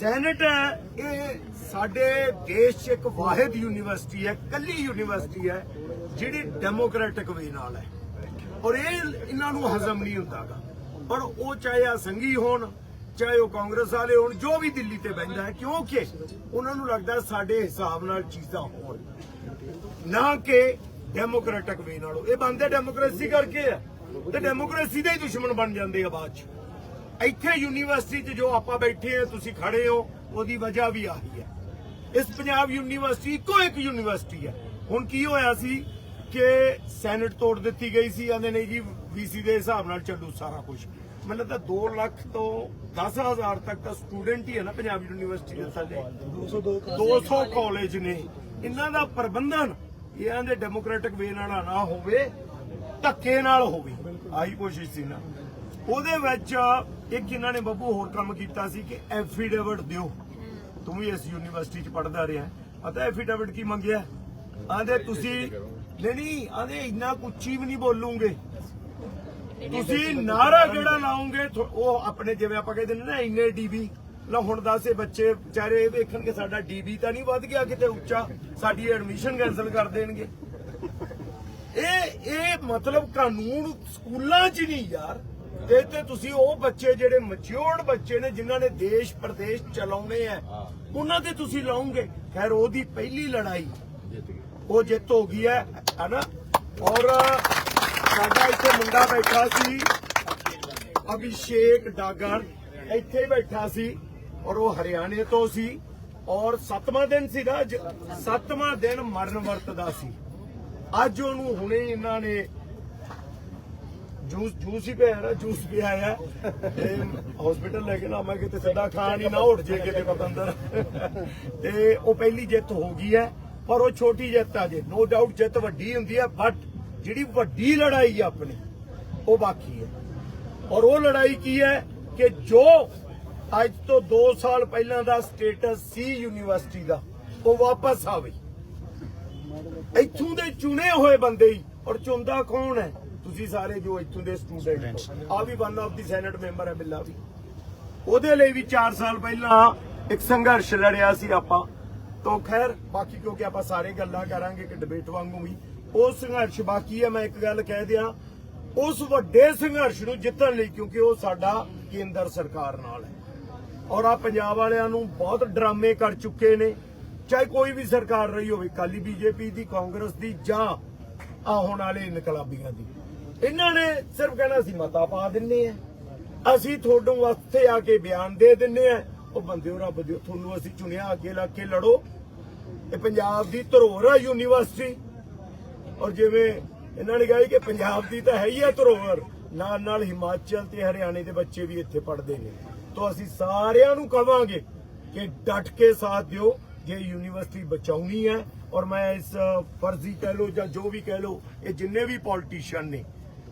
Senate ਹੈ। ਇਹ ਸਾਡੇ ਦੇਸ਼ 'ਚ ਇੱਕ ਵਾਹਿਦ ਯੂਨੀਵਰਸਿਟੀ ਹੈ, ਕੱਲੀ ਯੂਨੀਵਰਸਿਟੀ ਹੈ, ਜਿਹੜੀ ਡੈਮੋਕ੍ਰੈਟਿਕ ਵੇ ਨਾਲ ਹੈ। ਔਰ ਇਹ ਇਹਨਾਂ ਨੂੰ ਹਜ਼ਮ ਨਹੀਂ ਹੁੰਦਾਗਾ। ਪਰ ਉਹ ਚਾਹੇ ਆ ਸੰਗੀ ਹੋਣ, ਚਾਹੇ ਉਹ ਕਾਂਗਰਸ ਵਾਲੇ ਹੋਣ, ਜੋ ਵੀ ਦਿੱਲੀ ਤੇ ਬੈਠਾ ਹੈ, ਕਿਉਂਕਿ ਉਹਨਾਂ ਨੂੰ ਲੱਗਦਾ ਸਾਡੇ ਹਿਸਾਬ ਨਾਲ ਚੀਜ਼ਾਂ ਹੋਣ। ਨਾ ਕਿ ਡੈਮੋਕ੍ਰੈਟਿਕ ਵੇ ਨਾਲੋਂ। ਇਹ ਬੰਦੇ ਡੈਮੋਕ੍ਰੇਸੀ ਕਰਕੇ ਆ ਤੇ ਡੈਮੋਕ੍ਰੇਸੀ ਦੇ ਹੀ ਦੁਸ਼ਮਣ ਬਣ ਜਾਂਦੇ ਆ ਬਾਅਦ ਚ। ਇੱਥੇ ਯੂਨੀਵਰਸਿਟੀ 'ਚ ਜੋ ਆਪਾਂ ਬੈਠੇ ਆ ਤੁਸੀਂ ਖੜੇ ਹੋ, ਉਹਦੀ ਵਜ੍ਹਾ ਵੀ ਆਹੀ ਹੈ। ਇਸ ਪੰਜਾਬ ਯੂਨੀਵਰਸਿਟੀ ਇੱਕੋ ਇੱਕ ਯੂਨੀਵਰਸਿਟੀ ਹੈ। ਹੁਣ ਕੀ ਹੋਇਆ ਸੀ ਕਿ ਸੈਨੇਟ ਤੋੜ ਦਿੱਤੀ ਗਈ ਸੀ ਆਂਦੇ ਨੇ ਜੀ ਵੀਸੀ ਦੇ ਹਿਸਾਬ ਨਾਲ ਚੱਲੂ ਸਾਰਾ ਕੁਝ ਮੈਨੂੰ ਤਾਂ 2 ਲੱਖ ਤੋਂ 10000 ਤੱਕ ਤਾਂ ਸਟੂਡੈਂਟ ਹੀ ਹੈ ਨਾ ਪੰਜਾਬ ਯੂਨੀਵਰਸਿਟੀ ਦੇ ਥੱਲੇ 200 ਕਾਲਜ ਨੇ। ਇਹਨਾਂ ਦਾ ਪ੍ਰਬੰਧਨ ਇਹਨਾਂ ਦੇ ਡੈਮੋਕ੍ਰੈਟਿਕ ਵੇ ਨਾਲ ਨਾ ਹੋਵੇ, ਧੱਕੇ ਨਾਲ ਹੋਵੇ। ਆਹੀ ਕੋਸ਼ਿਸ਼ ਸੀ ਨਾ। ਉਹਦੇ ਵਿੱਚ ਇੱਕ ਇਹਨਾਂ ਨੇ ਬੱਬੂ ਹੋਰ ਕੰਮ ਕੀਤਾ ਸੀ ਕਿ ਐਫੀਡੇਵਿਟ ਦਿਓ। ਤੂੰ ਵੀ ਇਸ ਯੂਨੀਵਰਸਿਟੀ ਚ ਪੜਦਾ ਰਿਹਾ। ਪਤਾ ਐਫੀਡੇਵਿਟ ਕੀ ਮੰਗਿਆ? ਆਂਦੇ ਤੁਸੀਂ ਨਹੀਂ ਨਹੀਂ ਆਂਦੇ ਇੰਨਾ ਕੁੱਚੀ ਵੀ ਨਹੀਂ ਬੋਲੂਗੇ। ਤੁਸੀਂ ਨਾਰਾ ਕਿਹੜਾ ਲਾਉਂਗੇ ਉਹ ਆਪਣੇ ਜਿਵੇਂ ਆਪਾਂ ਕਹਿੰਦੇ ਨੇ ਨਾ ਇੰਨੇ ਡੀਬੀ। ਲਾ ਹੁਣ ਦੱਸ ਬੱਚੇ ਵਿਚਾਰੇ ਇਹ ਵੇਖਣ ਕਿ ਸਾਡਾ ਡੀਬੀ ਤਾਂ ਨਹੀਂ ਵੱਧ ਗਿਆ ਕਿਤੇ ਉੱਚਾ। ਸਾਡੀ ਐਡਮਿਸ਼ਨ ਕੈਨਸਲ ਕਰ ਦੇਣਗੇ। ਇਹ ਇਹ ਮਤਲਬ ਕਾਨੂੰਨ ਸਕੂਲਾਂ 'ਚ ਨਹੀਂ ਯਾਰ। ਤੇ ਤੇ ਤੁਸੀਂ ਉਹ ਬੱਚੇ ਜਿਹੜੇ ਮੈਚਿਓਰਡ ਬੱਚੇ ਨੇ ਜਿਨ੍ਹਾਂ ਨੇ ਦੇਸ਼ ਪ੍ਰਦੇਸ਼ ਚਲਾਉਣੇ ਆ ਉਹਨਾਂ ਤੇ ਤੁਸੀਂ ਲਾਉਂਗੇ। ਖੈਰ ਉਹਦੀ ਪਹਿਲੀ ਲੜਾਈ ਉਹ ਜਿੱਤ ਹੋ ਗਈ ਹੈ ਹਨਾ? ਔਰ ਸਾਡਾ ਇੱਥੇ ਮੁੰਡਾ ਬੈਠਾ ਸੀ ਅਭਿਸ਼ੇਕ ਡਾਗਰ ਇੱਥੇ ਬੈਠਾ ਸੀ ਔਰ ਉਹ ਹਰਿਆਣੇ ਤੋਂ ਸੀ ਔਰ ਸੱਤਵਾਂ ਦਿਨ ਸੀ ਅੱਜ ਸੱਤਵਾਂ ਦਿਨ ਮਰਨ ਵਰਤਦਾ ਸੀ। ਅੱਜ ਉਹਨੂੰ ਹੁਣੇ ਇਹਨਾਂ ਨੇ ਜੂਸ ਜੂਸ ਹੀ ਪਿਆ ਨਾ, ਜੂਸ ਪਿਆ ਆ ਤੇ ਹਸਪੀਟਲ ਲੈ ਕੇ ਨਾ ਮੈਂ ਕਿਤੇ ਸਦਾ ਖਾਣ ਹੀ ਨਾ ਉੱਠ ਜੇ ਕਿਤੇ ਪਤੰਦਰ ਤੇ ਉਹ ਪਹਿਲੀ ਜਿੱਤ ਹੋ ਗਈ ਹੈ, ਪਰ ਉਹ ਛੋਟੀ ਜਿੱਤ ਆ ਜੇ। ਨੋ ਡਾਊਟ ਜਿੱਤ ਵੱਡੀ ਹੁੰਦੀ ਹੈ ਬਟ ਜਿਹੜੀ ਵੱਡੀ ਲੜਾਈ ਆ ਆਪਣੀ, ਉਹ ਬਾਕੀ ਹੈ। ਔਰ ਉਹ ਲੜਾਈ ਕੀ ਹੈ ਕਿ ਜੋ ਅੱਜ ਤੋਂ 2 ਸਾਲ ਪਹਿਲਾਂ ਦਾ ਸਟੇਟਸ ਸੀ ਯੂਨੀਵਰਸਿਟੀ ਦਾ, ਉਹ ਵਾਪਸ ਆਵੇ। ਇੱਥੋਂ ਦੇ ਚੁਣੇ ਹੋਏ ਬੰਦੇ ਹੀ, ਔਰ ਚੁੰਦਾ ਕੌਣ ਹੈ? ਤੁਸੀਂ ਸਾਰੇ ਜੋ ਇੱਥੋਂ ਦੇ ਸਟੂਡੈਂਟ ਆ ਵੀ one of the senate member ਹੈ ਬਿੱਲਾ ਵੀ। ਉਹਦੇ ਲਈ ਵੀ 4 ਸਾਲ ਪਹਿਲਾਂ ਇੱਕ ਸੰਘਰਸ਼ ਲੜਿਆ ਸੀ ਆਪਾਂ। ਤੋਂ ਖੈਰ ਬਾਕੀ ਕਿਉਂਕਿ ਆਪਾਂ ਸਾਰੇ ਗੱਲਾਂ ਕਰਾਂਗੇ ਕਿ ਡਿਬੇਟ ਵਾਂਗੂ ਵੀ ਉਹ ਸੰਘਰਸ਼ ਬਾਕੀ ਹੈ ਮੈਂ ਇੱਕ ਗੱਲ ਕਹਿ ਦਿਆਂ ਉਸ ਵੱਡੇ ਸੰਘਰਸ਼ ਨੂੰ ਜਿੱਤਣ ਲਈ ਕਿਉਂਕਿ ਉਹ ਸਾਡਾ ਕੇਂਦਰ ਸਰਕਾਰ ਨਾਲ ਹੈ। ਔਰ ਆ ਪੰਜਾਬ ਵਾਲਿਆਂ ਨੂੰ ਬਹੁਤ ਡਰਾਮੇ ਕਰ ਚੁੱਕੇ ਨੇ। ਚਾਹੇ ਕੋਈ ਵੀ ਸਰਕਾਰ ਰਹੀ ਹੋਵੇ ਕਾਲੀ ਬੀਜੇਪੀ ਦੀ ਕਾਂਗਰਸ ਦੀ ਜਾਂ ਆ ਹੁਣ ਵਾਲੇ ਇਨਕਲਾਬੀਆਂ ਦੀ। ਇਹਨਾਂ ਨੇ ਸਿਰਫ ਕਹਿਣਾ ਸੀ ਮਤਾ ਪਾ ਦਿੰਨੇ ਆ ਅਸੀਂ ਤੁਹਾਡੇ ਵਾਸਤੇ ਆ ਕੇ ਬਿਆਨ ਦੇ ਦਿੰਨੇ ਆ ਉਹ ਬੰਦਿਓ ਰੱਬ ਦਿਓ ਤੁਹਾਨੂੰ ਅਸੀਂ ਚੁਣਿਆ ਅੱਗੇ ਲਾ ਕੇ ਲੜੋ। ਇਹ ਪੰਜਾਬ ਦੀ ਧਰੋਹਰ ਆ ਯੂਨੀਵਰਸਿਟੀ। ਔਰ ਜਿਵੇਂ ਇਹਨਾਂ ਨੇ ਕਿਹਾ ਕਿ ਪੰਜਾਬ ਦੀ ਤਾਂ ਹੈ ਹੀ ਹੈ ਧਰੋਹਰ, ਨਾਲ ਨਾਲ ਹਿਮਾਚਲ ਤੇ ਹਰਿਆਣੇ ਦੇ ਬੱਚੇ ਵੀ ਇੱਥੇ ਪੜ੍ਹਦੇ ਨੇ। ਤੋਂ ਅਸੀਂ ਸਾਰਿਆਂ ਨੂੰ ਕਵਾਂਗੇ ਕਿ ਡਟ ਕੇ ਸਾਥ ਦਿਓ, ਜੇ ਯੂਨੀਵਰਸਿਟੀ ਬਚਾਉਣੀ ਹੈ। ਔਰ ਮੈਂ ਇਸ ਫਰਜ਼ੀ ਕਹਿ ਲੋ ਜਾਂ ਜੋ ਵੀ ਕਹਿ ਲੋ ਇਹ ਜਿੰਨੇ ਵੀ ਪੋਲੀਟੀਸ਼ੀਅਨ ਨੇ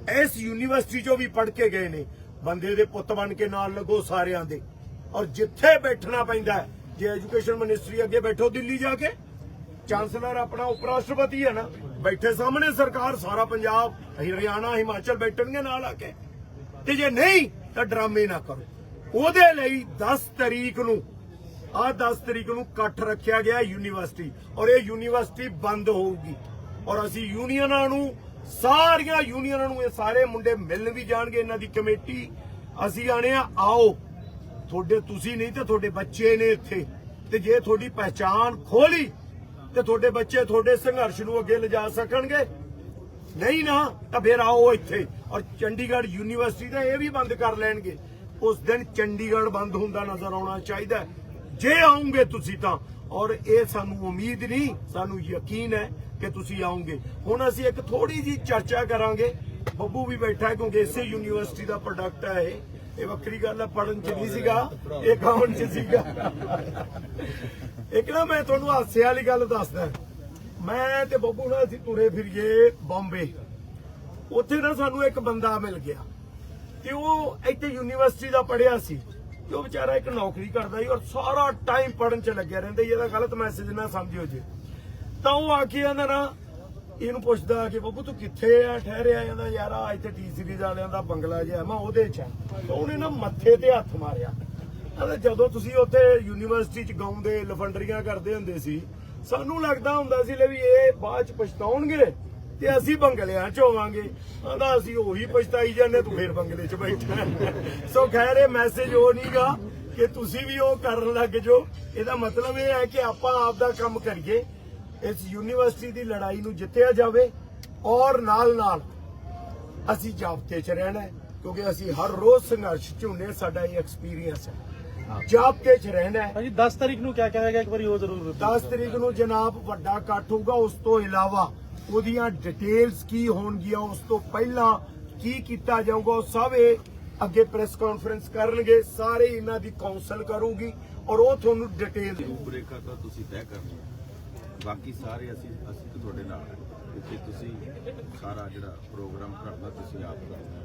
ਇਸ ਯੂਨੀਵਰਸਿਟੀ ਚੋਂ ਵੀ ਪੜ੍ਹ ਕੇ ਗਏ ਨੇ। ਬੰਦੇ ਦੇ ਪੁੱਤ ਬਣ ਕੇ ਨਾਲ ਲੱਗੋ ਸਾਰਿਆਂ ਦੇ। ਔਰ ਜਿੱਥੇ ਬੈਠਣਾ ਪੈਂਦਾ ਜੇ ਐਜੂਕੇਸ਼ਨ ਮਿਨਿਸਟਰੀ ਅੱਗੇ ਬੈਠੋ ਦਿੱਲੀ ਜਾ ਕੇ, ਚਾਂਸਲਰ ਆਪਣਾ ਉਪ ਰਾਸ਼ਟਰਪਤੀ ਹੈ ਨਾ, ਬੈਠੇ ਸਾਹਮਣੇ ਸਰਕਾਰ, ਸਾਰਾ ਪੰਜਾਬ ਹਰਿਆਣਾ, ਹਿਮਾਚਲ ਬੈਠਣਗੇ ਨਾਲ ਆ ਕੇ। ਤੇ ਜੇ ਨਹੀਂ, ਤਾਂ ਡਰਾਮੇ ਨਾ ਕਰੋ। ਉਹਦੇ ਲਈ 10 ਤਰੀਕ ਨੂੰ, ਆ 10 ਤਰੀਕ ਨੂੰ ਇਕੱਠ ਰੱਖਿਆ ਗਿਆ ਯੂਨੀਵਰਸਿਟੀ। ਔਰ ਇਹ ਯੂਨੀਵਰਸਿਟੀ ਬੰਦ ਹੋਊਗੀ। ਔਰ ਅਸੀਂ ਯੂਨੀਅਨਾਂ ਨੂੰ ਸਾਰੀਆਂ ਯੂਨੀਅਨਾਂ ਨੂੰ ਇਹ ਸਾਰੇ ਮੁੰਡੇ ਮਿਲਣ ਵੀ ਜਾਣਗੇ ਇਹਨਾਂ ਦੀ ਕਮੇਟੀ। ਅਸੀਂ ਆਣੇ ਆ, ਆਓ। ਤੁਹਾਡੇ ਤੁਸੀਂ ਨਹੀਂ ਤੇ ਤੁਹਾਡੇ ਬੱਚੇ ਨੇ ਇੱਥੇ। ਤੇ ਜੇ ਤੁਹਾਡੀ ਪਹਿਚਾਨ ਖੋਲੀ, ਤੇ ਤੁਹਾਡੇ ਬੱਚੇ ਤੁਹਾਡੇ ਸੰਘਰਸ਼ ਨੂੰ ਅੱਗੇ ਲਿਜਾ ਸਕਣਗੇ। ਨਹੀਂ ਨਾ, ਤਾਂ ਫਿਰ ਆਓ ਇੱਥੇ। ਔਰ ਚੰਡੀਗੜ੍ਹ ਯੂਨੀਵਰਸਿਟੀ ਦਾ ਇਹ ਵੀ ਬੰਦ ਕਰ ਲੈਣਗੇ। ਉਸ ਦਿਨ ਚੰਡੀਗੜ੍ਹ ਬੰਦ ਹੁੰਦਾ ਨਜ਼ਰ ਆਉਣਾ ਚਾਹੀਦਾ। ਜੇ ਆਉਂਗੇ ਤੁਸੀਂ ਤਾਂ। ਔਰ ਇਹ ਸਾਨੂੰ ਉਮੀਦ ਨਹੀਂ, ਸਾਨੂੰ ਯਕੀਨ ਹੈ ਕਿ ਤੁਸੀਂ ਆਉਂਗੇ ਹੁਣ ਅਸੀਂ ਇੱਕ ਥੋੜੀ ਜੀ ਚਰਚਾ ਕਰਾਂਗੇ। ਬੱਬੂ ਵੀ ਬੈਠਾ ਕਿਉਂਕਿ ਇਸੇ ਯੂਨੀਵਰਸਿਟੀ ਦਾ ਪ੍ਰੋਡਕਟ ਹੈ ਇਹ। ਇਹ ਵੱਖਰੀ ਗੱਲ ਹੈ ਪੜਨ ਚ ਨਹੀਂ ਸੀਗਾ, ਇਹ ਗਾਉਣ ਚ ਸੀਗਾ। ਇੱਕ ਨਾ ਮੈਂ ਤੁਹਾਨੂੰ ਹਾਸੇ ਵਾਲੀ ਗੱਲ ਦੱਸਦਾ। ਮੈਂ ਤੇ ਬੱਬੂ ਨਾਲ ਅਸੀਂ ਤੁਰੇ ਫਿਰੀਏ ਬੰਬੇ। ਉੱਥੇ ਨਾ ਸਾਨੂੰ ਇੱਕ ਬੰਦਾ ਮਿਲ ਗਿਆ। ਤੇ ਉਹ ਇੱਥੇ ਯੂਨੀਵਰਸਿਟੀ ਦਾ ਪੜਿਆ ਸੀ। ਤੇ ਉਹ ਵਿਚਾਰਾ ਇੱਕ ਨੌਕਰੀ ਕਰਦਾ ਸੀ ਔਰ ਸਾਰਾ ਟਾਈਮ ਪੜਨ ਚ ਲੱਗਿਆ ਰਹਿੰਦਾ ਇਹਦਾ ਗਲਤ ਮੈਸੇਜ ਨਾ ਸਮਝਿਓ ਜੇ। ਤਾਂ ਉਹ ਆ ਕੇ ਆਂਦਾ ਨਾ, ਇਹਨੂੰ ਪੁੱਛਦਾ ਕਿ ਬੱਬੂ ਤੂੰ ਕਿੱਥੇ ਆ? ਠਹਿਰਿਆ ਜਾਂਦਾ ਯਾਰ, ਆ ਇੱਥੇ ਟੀ ਸੀਰੀਜ਼ ਵਾਲਿਆਂ ਦਾ ਬੰਗਲਾ ਜਿਹਾ, ਮੈਂ ਉਹਦੇ ਚ ਆ। ਤਾਂ ਉਹਨੇ ਨਾ ਮੱਥੇ ਤੇ ਹੱਥ ਮਾਰਿਆ। ਕਹਿੰਦਾ ਜਦੋਂ ਤੁਸੀਂ ਉੱਥੇ ਯੂਨੀਵਰਸਿਟੀ ਚ ਗਾਉਂਦੇ, ਲਫੰਡਰੀਆਂ ਕਰਦੇ ਹੁੰਦੇ ਸੀ, ਸਾਨੂੰ ਲੱਗਦਾ ਹੁੰਦਾ ਸੀ ਲੈ ਵੀ ਇਹ ਬਾਅਦ ਚ ਪਛਤਾਉਣਗੇ ਤੇ ਅਸੀਂ ਬੰਗਲਿਆਂ ਚ ਹੋਵਾਂਗੇ। ਕਹਿੰਦਾ ਅਸੀਂ ਉਹੀ ਪਛਤਾਈ ਜਾਂਦੇ, ਤੂੰ ਫੇਰ ਬੰਗਲੇ ਚ ਬੈਠਾ। ਸੋ ਖੈਰ, ਇਹ ਮੈਸੇਜ ਉਹ ਨਹੀਂਗਾ ਕਿ ਤੁਸੀਂ ਵੀ ਉਹ ਕਰਨ ਲੱਗ ਜਾਓ। ਇਹਦਾ ਮਤਲਬ ਇਹ ਹੈ ਕਿ ਆਪਾਂ ਆਪ ਦਾ ਕੰਮ ਕਰੀਏ। ਇਸ ਯੂਨੀਵਰਸਿਟੀ ਦੀ ਲੜਾਈ ਨੂੰ ਜਿੱਤਿਆ ਜਾਵੇ ਔਰ ਨਾਲ ਨਾਲ ਅਸੀਂ ਜਾਬਤੇ 'ਚ ਰਹਿਣਾ ਹੈ ਕਿਉਂਕਿ ਅਸੀਂ ਹਰ ਰੋਜ਼ ਸੰਘਰਸ਼ 'ਚ ਸਾਡਾ ਇਹ ਐਕਸਪੀਰੀਅੰਸ ਹੈ। ਜਾਬਤੇ 'ਚ ਰਹਿਣਾ ਹੈ। ਭਾਜੀ 10 ਤਰੀਕ ਨੂੰ ਕਿਆ ਕਿਹਾ ਇੱਕ ਵਾਰੀ ਉਹ ਜ਼ਰੂਰ 10 ਤਰੀਕ ਨੂੰ ਜਨਾਬ ਵੱਡਾ ਇਕੱਠ ਹੋਊਗਾ ਉਸ ਤੋਂ ਇਲਾਵਾ ਉਹਦੀਆਂ ਡਿਟੇਲਸ ਕੀ ਹੋਣਗੀਆਂ ਉਸ ਤੋਂ ਪਹਿਲਾਂ ਕੀ ਕੀਤਾ ਜਾਊਗਾ ਉਹ ਸਭ ਇਹ ਅੱਗੇ ਪ੍ਰੈਸ ਕਾਨਫਰੰਸ ਕਰਨਗੇ ਸਾਰੇ ਇਹਨਾਂ ਦੀ ਕਾਉਂਸਲ ਕਰੂਗੀ ਔਰ ਉਹ ਤੁਹਾਨੂੰ ਡਿਟੇਲ ਰੂਪਰੇਖਾ ਤਾਂ ਤੁਸੀਂ ਤੈਅ ਕਰਨੀ ਹੈ। ਬਾਕੀ ਸਾਰੇ ਅਸੀਂ ਅਸੀਂ ਤਾਂ ਤੁਹਾਡੇ ਨਾਲ ਹਾਂ। ਕਿਉਂਕਿ ਤੁਸੀਂ ਸਾਰਾ ਜਿਹੜਾ ਪ੍ਰੋਗਰਾਮ ਕਰਨਾ, ਤੁਸੀਂ ਆਪ ਕਰਨਾ।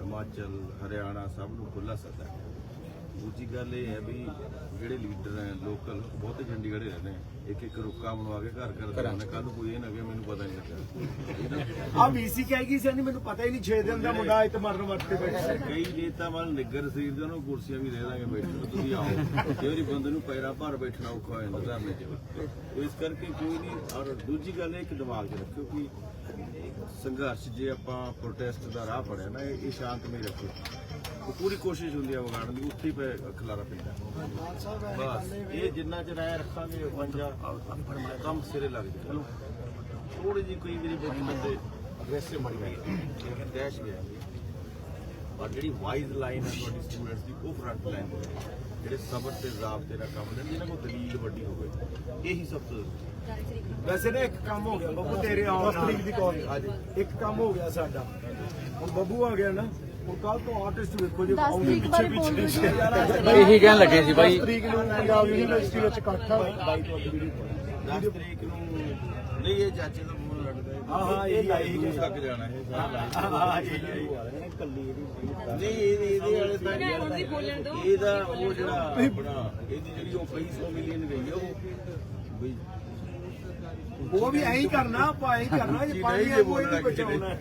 ਹਿਮਾਚਲ, ਹਰਿਆਣਾ ਸਭ ਨੂੰ ਖੁੱਲਾ ਸੱਦਾ ਹੈ। ਦੂਜੀ ਗੱਲ ਇਹ ਹੈ ਵੀ ਜਿਹੜੇ ਲੀਡਰ ਹੈ ਲੋਕਲ ਬਹੁਤੇ ਚੰਡੀਗੜ੍ਹ ਹੀ ਰਹਿੰਦੇ ਆ। ਇੱਕ ਇੱਕ ਰੁੱਕਾ ਬਣਵਾ ਕੇ ਘਰ ਘਰ ਦੇ ਕੱਲ ਨੂੰ ਕੋਈ ਇਹ ਨਾ ਕਿ ਮੈਨੂੰ ਪਤਾ ਨਹੀਂ ਲੱਗਾ ਆ ਵੀਸੀ ਕਹੇਗੀ ਸੀ ਮੈਨੂੰ ਪਤਾ ਹੀ ਨਹੀਂ 6 ਦਿਨ ਦਾ ਮੁੰਡਾ ਇੱਥੇ ਮਰਨ ਵਰਤੇ ਬੈਠਾ। ਕਈ ਨੇਤਾ ਮਨ ਨਿੱਗਰ ਸਰੀਰ ਦੇ ਨੂੰ ਕੁਰਸੀਆਂ ਵੀ ਦੇ ਦਾਂਗੇ ਬੈਠਣ ਤੁਸੀਂ ਆਓ। ਵਾਰੀ ਬੰਦੇ ਨੂੰ ਪੈਰਾਂ ਭਾਰ ਬੈਠਣਾ ਔਖਾ ਹੋ ਜਾਂਦਾ ਧਰਨੇ 'ਚ। ਉਹ ਇਸ ਕਰਕੇ ਕੋਈ ਨਹੀਂ ਔਰ ਦੂਜੀ ਗੱਲ ਇਹ ਕਿ ਦਿਮਾਗ 'ਚ ਰੱਖਿਓ ਕਿ ਸੰਘਰਸ਼ ਜੇ ਆਪਾਂ ਪ੍ਰੋਟੈਸਟ ਦਾ ਰਾਹ ਫੜਿਆ ਨਾ ਇਹ ਇਹ ਸ਼ਾਂਤਮਈ ਰੱਖੋ ਉਹ ਪੂਰੀ ਕੋਸ਼ਿਸ਼ ਹੁੰਦੀ ਹੈ ਵਿਗਾੜਨ ਦੀ ਉੱਥੇ ਹੀ ਪੈ ਖਲਾਰਾ ਪੈਂਦਾ। ਬਸ ਇਹ ਜਿੰਨਾ ਚਿਰ ਐ ਰੱਖਾਂਗੇ ਪੰਜਾ ਕੰਮ ਸਿਰੇ ਲੱਗ ਜਾਏ ਥੋੜੀ ਜੀ ਕੋਈ ਮੇਰੀ ਬੜੀ ਬੰਦੇ ਅਗਰੈਸਿਵ ਬਣ ਗਈ ਲੇਕਿਨ ਦਹਿਸ਼ ਗਿਆ ਔਰ ਜਿਹੜੀ ਵਾਈਜ਼ ਲਾਈਨ ਹੈ ਤੁਹਾਡੀ ਸਟੂਡੈਂਟਸ ਦੀ ਉਹ ਫਰੰਟ ਲਾਈਨ ਜਿਹੜੇ ਸਬਰ ਤੇ ਜ਼ਾਬਤੇ ਦਾ ਕੰਮ ਨੇ ਜਿਹਨਾਂ ਕੋਲ ਦਲੀਲ ਵੱਡੀ ਹੋਵੇ ਇਹੀ ਸਭ ਤੋਂ ਜ਼ਰੂਰੀ। ਵੈਸੇ ਨਾ ਇੱਕ ਕੰਮ ਹੋ ਗਿਆ ਬੱਬੂ ਤੇਰੇ ਆਉਣ ਨਾਲ। ਦੀ ਕਾਲ। ਇੱਕ ਕੰਮ ਹੋ ਗਿਆ ਸਾਡਾ। ਹੁਣ ਬੱਬੂ ਆ ਗਿਆ ਨਾ ਹੁਣ ਕੱਲ ਤੋਂ ਆਰਟਿਸਟ ਵੇਖੋ ਜੇ ਦਸ ਤਰੀਕ ਬਾਰੇ ਬੋਲ ਰਹੇ ਇਹੀ ਕਹਿਣ ਲੱਗੇ ਸੀ ਬਾਈ। 10 ਤਰੀਕ ਨੂੰ ਪੰਜਾਬ ਯੂਨੀਵਰਸਿਟੀ ਵਿੱਚ ਇਕੱਠ ਆ। 10 ਤਰੀਕ ਨੂੰ ਨਹੀਂ ਇਹ ਚਾਚੇ ਦਾ ਮੂੰਹ ਲੜਦਾ ਹੈ ਹਾਂ, ਹਾਂ, ਇਹ ਇਹੀ ਲਾਈਵ ਇਹੀ ਨੂੰ ਤੱਕ ਜਾਣਾ ਹੈ ਸਾਰਾ ਹਾਂ, ਇਹੀ, ਇਹੀ। ਨਹੀਂ ਇਹਦੇ ਇਹਦੇ ਵਾਲੇ ਤਾਂ ਇਹਦਾ ਉਹ ਜਿਹੜਾ ਆਪਣਾ ਇਹਦੀ ਜਿਹੜੀ ਉਹ 200 ਮਿਲੀਅਨ ਗਈ ਹੈ ਉਹ ਵੀ ਉਹ ਵੀ ਐਂ ਹੀ ਕਰਨਾ ਆਪਾਂ ਐਂ ਹੀ ਕਰਨਾ ਜੇ ਪਾਣੀ ਆ ਕੋਈ ਨਹੀਂ ਬਚਾਉਣਾ।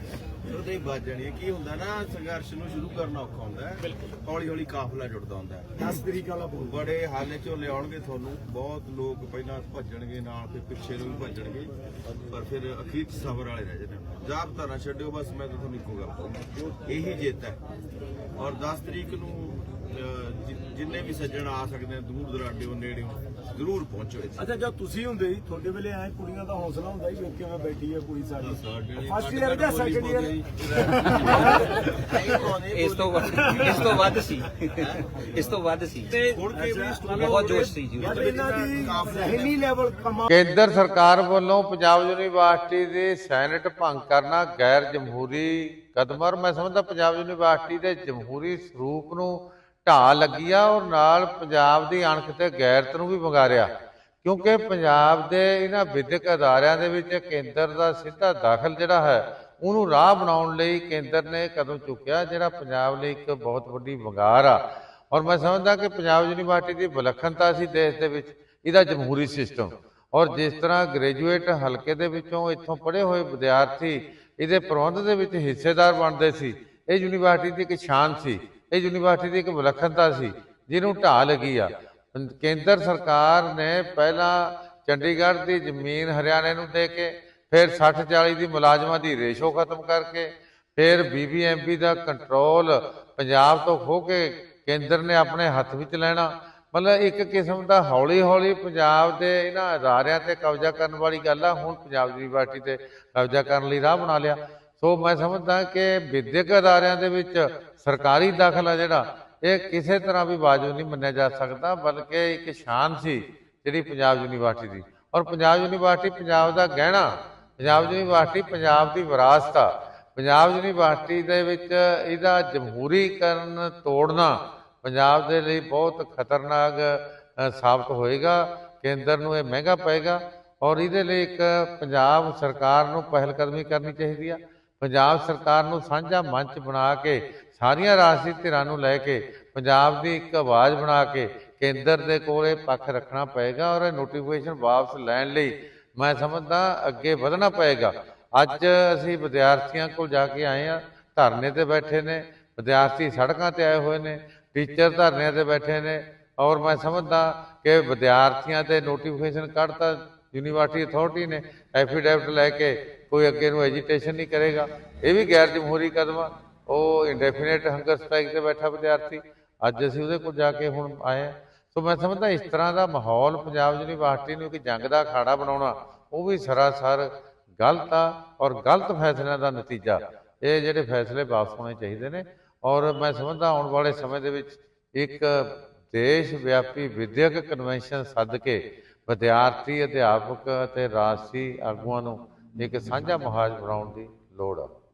ਉਹਦੇ ਹੀ ਜਾਣੀ ਹੈ ਕੀ ਹੁੰਦਾ ਨਾ ਸੰਘਰਸ਼ ਨੂੰ ਸ਼ੁਰੂ ਕਰਨਾ ਔਖਾ ਹੁੰਦਾ ਹੈ। ਹੌਲੀ ਹੌਲੀ ਕਾਫਲਾ ਜੁੜਦਾ ਹੁੰਦਾ ਹੈ। 10 ਤਰੀਕ ਵਾਲਾ ਬੋਲ। ਬੜੇ ਹਾਲੇ ਚੋਂ ਲਿਆਉਣਗੇ ਤੁਹਾਨੂੰ ਬਹੁਤ ਲੋਕ ਪਹਿਲਾਂ ਭੱਜਣਗੇ ਨਾਲ ਫਿਰ ਪਿੱਛੇ ਨੂੰ ਵੀ ਭੱਜਣਗੇ ਪਰ ਫਿਰ ਅਖੀਰ ਚ ਸਬਰ ਵਾਲੇ ਰਹਿ ਜਾਣੇ ਜਾਬਤਾ ਨਾ ਛੱਡਿਓ ਬਸ ਮੈਂ ਤਾਂ ਤੁਹਾਨੂੰ ਇੱਕੋ ਗੱਲ ਕਹੂੰਗਾ। ਇਹੀ ਜਿੱਤ ਹੈ। ਔਰ 10 ਤਰੀਕ ਨੂੰ ਜਿੰਨੇ ਵੀ ਸੱਜਣ ਆ ਸਕਦੇ ਆ ਦੂਰ ਦਰਾਡਿਓ ਨੇੜਿਓ ਜ਼ਰੂਰ ਪਹੁੰਚੋ ਇੱਥੇ। ਅੱਛਾ ਜਦ ਤੁਸੀਂ ਹੁੰਦੇ ਸੀ ਤੁਹਾਡੇ ਵੇਲੇ ਐ ਕੁੜੀਆਂ ਦਾ ਹੌਸਲਾ ਹੁੰਦਾ ਸੀ ਵੇਖ ਕਿਵੇਂ ਬੈਠੀ ਹੈ ਕੁੜੀ ਸਾਡੀ? ਸਾਡੇ ਫਸਟ ਇਅਰ ਜਾਂ ਸੈਕੰਡ ਇਅਰ ਇਸ ਤੋਂ ਵੱਧ- ਇਸ ਤੋਂ ਵੱਧ ਸੀ। ਇਸ ਤੋਂ ਵੱਧ ਸੀ। ਹੁਣ ਕੇ ਵੀ ਬਹੁਤ ਜੋਸ਼ ਸੀ ਜੀ। ਇਹਨਾਂ ਦੀ ਜ਼ਹਿਨੀ ਲੈਵਲ ਕਮਾ ਕੇਂਦਰ ਸਰਕਾਰ ਵੱਲੋਂ ਪੰਜਾਬ ਯੂਨੀਵਰਸਿਟੀ ਦੇ ਸੈਨੇਟ ਭੰਗ ਕਰਨਾ ਗੈਰ ਜਮਹੂਰੀ ਕਦਮ ਔਰ ਮੈਂ ਸਮਝਦਾ ਪੰਜਾਬ ਯੂਨੀਵਰਸਿਟੀ ਦੇ ਜਮਹੂਰੀ ਸਰੂਪ ਨੂੰ ਢਾਹ ਲੱਗੀ ਆ ਔਰ ਨਾਲ ਪੰਜਾਬ ਦੀ ਅਣਖ ਤੇ ਗੈਰਤ ਨੂੰ ਵੀ ਵੰਗਾਰਿਆ ਕਿਉਂਕਿ ਪੰਜਾਬ ਦੇ ਇਹਨਾਂ ਵਿਦਿਅਕ ਅਦਾਰਿਆਂ ਦੇ ਵਿੱਚ ਕੇਂਦਰ ਦਾ ਸਿੱਧਾ ਦਾਖਲ ਜਿਹੜਾ ਹੈ ਉਹਨੂੰ ਰਾਹ ਬਣਾਉਣ ਲਈ ਕੇਂਦਰ ਨੇ ਇਹ ਕਦਮ ਚੁੱਕਿਆ, ਜਿਹੜਾ ਪੰਜਾਬ ਲਈ ਇੱਕ ਬਹੁਤ ਵੱਡੀ ਵੰਗਾਰ ਆ। ਔਰ ਮੈਂ ਸਮਝਦਾ ਕਿ ਪੰਜਾਬ ਯੂਨੀਵਰਸਿਟੀ ਦੀ ਵਿਲੱਖਣਤਾ ਸੀ ਦੇਸ਼ ਦੇ ਵਿੱਚ, ਇਹਦਾ ਜਮਹੂਰੀ ਸਿਸਟਮ। ਔਰ ਜਿਸ ਤਰ੍ਹਾਂ ਗ੍ਰੈਜੂਏਟ ਹਲਕੇ ਦੇ ਵਿੱਚੋਂ ਇੱਥੋਂ ਪੜ੍ਹੇ ਹੋਏ ਵਿਦਿਆਰਥੀ ਇਹਦੇ ਪ੍ਰਬੰਧ ਦੇ ਵਿੱਚ ਹਿੱਸੇਦਾਰ ਬਣਦੇ ਸੀ, ਇਹ ਯੂਨੀਵਰਸਿਟੀ ਦੀ ਇੱਕ ਸ਼ਾਨ ਸੀ, ਇਹ ਯੂਨੀਵਰਸਿਟੀ ਦੀ ਇੱਕ ਵਿਲੱਖਣਤਾ ਸੀ, ਜਿਹਨੂੰ ਢਾਹ ਲੱਗੀ ਆ। ਕੇਂਦਰ ਸਰਕਾਰ ਨੇ ਪਹਿਲਾਂ ਚੰਡੀਗੜ੍ਹ ਦੀ ਜ਼ਮੀਨ ਹਰਿਆਣੇ ਨੂੰ ਦੇ ਕੇ ਫਿਰ 60 40 ਦੀ ਮੁਲਾਜ਼ਮਾਂ ਦੀ ਰੇਸ਼ੋ ਖਤਮ ਕਰਕੇ ਫਿਰ ਬੀਬੀਐਮਪੀ ਦਾ ਕੰਟਰੋਲ ਪੰਜਾਬ ਤੋਂ ਖੋ ਕੇ ਕੇਂਦਰ ਨੇ ਆਪਣੇ ਹੱਥ ਵਿੱਚ ਲੈਣਾ। ਮਤਲਬ ਇੱਕ ਕਿਸਮ ਦਾ ਹੌਲੀ ਹੌਲੀ ਪੰਜਾਬ ਦੇ ਇਹਨਾਂ ਅਦਾਰਿਆਂ ਤੇ ਕਬਜ਼ਾ ਕਰਨ ਵਾਲੀ ਗੱਲ ਆ। ਹੁਣ ਪੰਜਾਬ ਯੂਨੀਵਰਸਿਟੀ ਤੇ ਕਬਜ਼ਾ ਕਰਨ ਲਈ ਰਾਹ ਬਣਾ ਲਿਆ। ਸੋ ਮੈਂ ਸਮਝਦਾ ਕਿ ਵਿਦਿਅਕ ਅਦਾਰਿਆਂ ਦੇ ਵਿੱਚ ਸਰਕਾਰੀ ਦਾਖਲਾ ਜਿਹੜਾ, ਇਹ ਕਿਸੇ ਤਰ੍ਹਾਂ ਵੀ ਵਾਜਬ ਨਹੀਂ ਮੰਨਿਆ ਜਾ ਸਕਦਾ, ਬਲਕਿ ਇੱਕ ਸ਼ਾਨ ਸੀ ਜਿਹੜੀ ਪੰਜਾਬ ਯੂਨੀਵਰਸਿਟੀ ਦੀ। ਔਰ ਪੰਜਾਬ ਯੂਨੀਵਰਸਿਟੀ ਪੰਜਾਬ ਦਾ ਗਹਿਣਾ ਪੰਜਾਬ ਯੂਨੀਵਰਸਿਟੀ ਪੰਜਾਬ ਦੀ ਵਿਰਾਸਤ ਆ। ਪੰਜਾਬ ਯੂਨੀਵਰਸਿਟੀ ਦੇ ਵਿੱਚ ਇਹਦਾ ਜਮਹੂਰੀਕਰਨ ਤੋੜਨਾ ਪੰਜਾਬ ਦੇ ਲਈ ਬਹੁਤ ਖਤਰਨਾਕ ਸਾਬਤ ਹੋਏਗਾ, ਕੇਂਦਰ ਨੂੰ ਇਹ ਮਹਿੰਗਾ ਪਏਗਾ ਔਰ ਇਹਦੇ ਲਈ ਇੱਕ ਪੰਜਾਬ ਸਰਕਾਰ ਨੂੰ ਪਹਿਲਕਦਮੀ ਕਰਨੀ ਚਾਹੀਦੀ ਆ। ਪੰਜਾਬ ਸਰਕਾਰ ਨੂੰ ਸਾਂਝਾ ਮੰਚ ਬਣਾ ਕੇ, ਸਾਰੀਆਂ ਰਾਜਸੀ ਧਿਰਾਂ ਨੂੰ ਲੈ ਕੇ, ਪੰਜਾਬ ਦੀ ਇੱਕ ਆਵਾਜ਼ ਬਣਾ ਕੇ ਕੇਂਦਰ ਦੇ ਕੋਲ ਇਹ ਪੱਖ ਰੱਖਣਾ ਪਏਗਾ ਔਰ ਇਹ ਨੋਟੀਫਿਕੇਸ਼ਨ ਵਾਪਸ ਲੈਣ ਲਈ ਮੈਂ ਸਮਝਦਾ ਅੱਗੇ ਵਧਣਾ ਪਏਗਾ। ਅੱਜ ਅਸੀਂ ਵਿਦਿਆਰਥੀਆਂ ਕੋਲ ਜਾ ਕੇ ਆਏ ਆ ਧਰਨੇ ਤੇ ਬੈਠੇ ਨੇ, ਵਿਦਿਆਰਥੀ ਸੜਕਾਂ ਤੇ ਆਏ ਹੋਏ ਨੇ, ਟੀਚਰ ਧਰਨਿਆਂ ਤੇ ਬੈਠੇ ਨੇ, ਔਰ ਮੈਂ ਸਮਝਦਾ ਕਿ ਵਿਦਿਆਰਥੀਆਂ ਤੇ ਨੋਟੀਫਿਕੇਸ਼ਨ ਕੱਢਤਾ ਯੂਨੀਵਰਸਿਟੀ ਅਥਾਰਟੀ ਨੇ ਐਫੀਡੈਵਿਟ ਲੈ ਕੇ ਕੋਈ ਅੱਗੇ ਨੂੰ ਐਜੀਟੇਸ਼ਨ ਨਹੀਂ ਕਰੇਗਾ। ਇਹ ਵੀ ਗੈਰ ਜਮਹੂਰੀ ਕਦਮ ਆ। ਉਹ ਇੰਡੈਫੀਨਿਟ ਹੰਗਰ ਸਟ੍ਰਾਈਕ ਤੇ ਬੈਠਾ ਵਿਦਿਆਰਥੀ। ਅੱਜ ਅਸੀਂ ਉਹਦੇ ਕੋਲ ਜਾ ਕੇ ਹੁਣ ਆਏ ਹਾਂ। ਸੋ ਮੈਂ ਸਮਝਦਾ ਇਸ ਤਰ੍ਹਾਂ ਦਾ ਮਾਹੌਲ ਪੰਜਾਬ ਯੂਨੀਵਰਸਿਟੀ ਨੂੰ ਇੱਕ ਜੰਗ ਦਾ ਅਖਾੜਾ ਬਣਾਉਣਾ, ਉਹ ਵੀ ਸਰਾਸਰ ਗਲਤ ਆ ਔਰ ਗਲਤ ਫੈਸਲਿਆਂ ਦਾ ਨਤੀਜਾ। ਇਹ ਜਿਹੜੇ ਫੈਸਲੇ ਵਾਪਸ ਹੋਣੇ ਚਾਹੀਦੇ ਨੇ ਔਰ ਮੈਂ ਸਮਝਦਾ ਆਉਣ ਵਾਲੇ ਸਮੇਂ ਦੇ ਵਿੱਚ ਇੱਕ ਦੇਸ਼ ਵਿਆਪੀ ਵਿਦਿਅਕ ਕਨਵੈਨਸ਼ਨ ਸੱਦ ਕੇ ਵਿਦਿਆਰਥੀ, ਅਧਿਆਪਕ ਅਤੇ ਰਾਜਸੀ ਆਗੂਆਂ ਨੂੰ ਇੱਕ ਸਾਂਝਾ ਮਹਾਜ ਬਣਾਉਣ ਦੀ ਲੋੜ ਆ।